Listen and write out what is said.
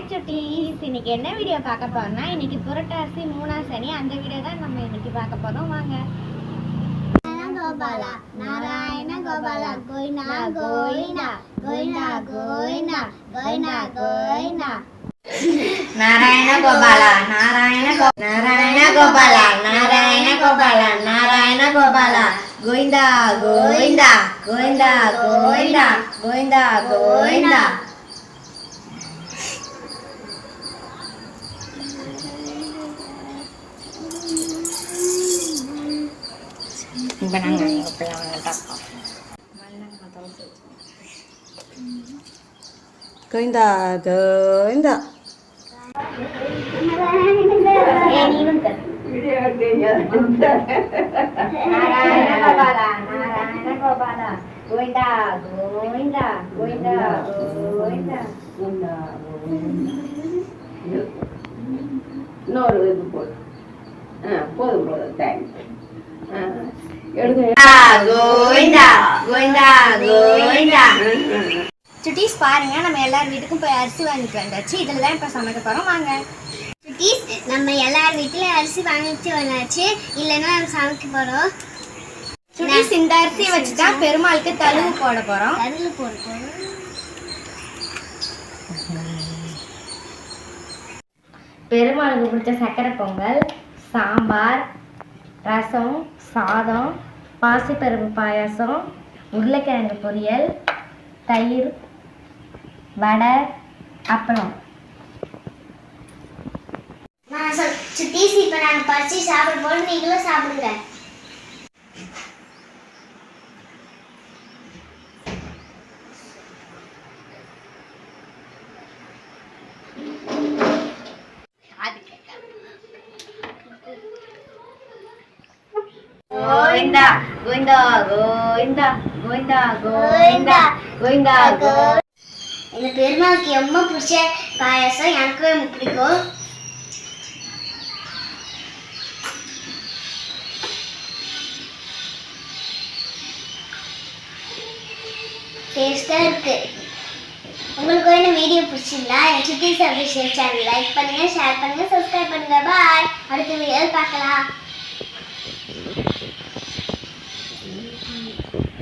Back சுட்டீஸ் இன்னைக்கு என்ன video பார்க்க போறோம்னா இன்னைக்கு புரட்டாசி மூணாம் சனி. அந்த வீடியோ தான் நம்ம இன்னைக்கு பார்க்க போறோம். வாங்க. கோபாலா. நாராயண கோபாலா. கோயினா கோயினா. கோயினா கோயினா. கோயினா கோயினா. நாராயண கோபாலா. நாராயண கோ நாராயண கோபாலா. நாராயண கோபாலா. நாராயண கோபாலா. கோவிந்தா கோவிந்தா கோவிந்தா கோவிந்தா கோவிந்தா கோவிந்தா இப்போ நாங்கள் எங்கள் பிள்ளைங்க தப்போம் கோவிந்தா கோவிந்தா நாராயண கோபாலா நாராயண கோபாலா கோவிந்தா கோவிந்தா கோவிந்தா கோவிந்தா இன்னொரு இது போதும் ஆ போதும் சுட்டீஸ் பாருங்க நம்ம எல்லார் வீட்டுக்கும் போய் அரிசி வாங்கிட்டு வந்தாச்சு. இதில் தான் இப்போ சமைக்க போகிறோம் வாங்க. சுட்டீஸ் நம்ம எல்லார் வீட்லேயும் அரிசி வாங்கிட்டு வந்தாச்சு. இல்லைன்னா நம்ம சமைக்க போகிறோம் சுட்டீஸ் இந்த அரிசியை வச்சு தான் பெருமாளுக்கு தழுவு போட போகிறோம் தழுவு போட போகிறோம் பெருமாளுக்கு பிடிச்ச சக்கரை பொங்கல் சாம்பார் ரசம் சாதம் பாசிப்பருப்பு பாயாசம் உருளைக்கிழங்கு பொரியல் தயிர் வடை அப்பளம். சொல் சுட்டீஸ் இப்போ நாங்கள் பறிச்சு சாப்பிட போகிறோம் நீங்களும் சாப்பிடுங்க. கோவிந்தா கோவிந்தா கோவிந்தா கோவிந்தா கோவிந்தா கோ எங்கள் பெருமாளுக்கு ரொம்ப பிடிச்ச பாயாசம் எனக்கும் பிடிக்கும். டேஸ்டாக இருக்கு. உங்களுக்கு இந்த வீடியோ பிடிச்சிருந்தா என் சுட்டி சர்வீஸ் சேனல் லைக் பண்ணுங்க ஷேர் பண்ணுங்க சப்ஸ்கிரைப் பண்ணுங்க. பாய் அடுத்த வீடியோ பார்க்கலாம். Thank you.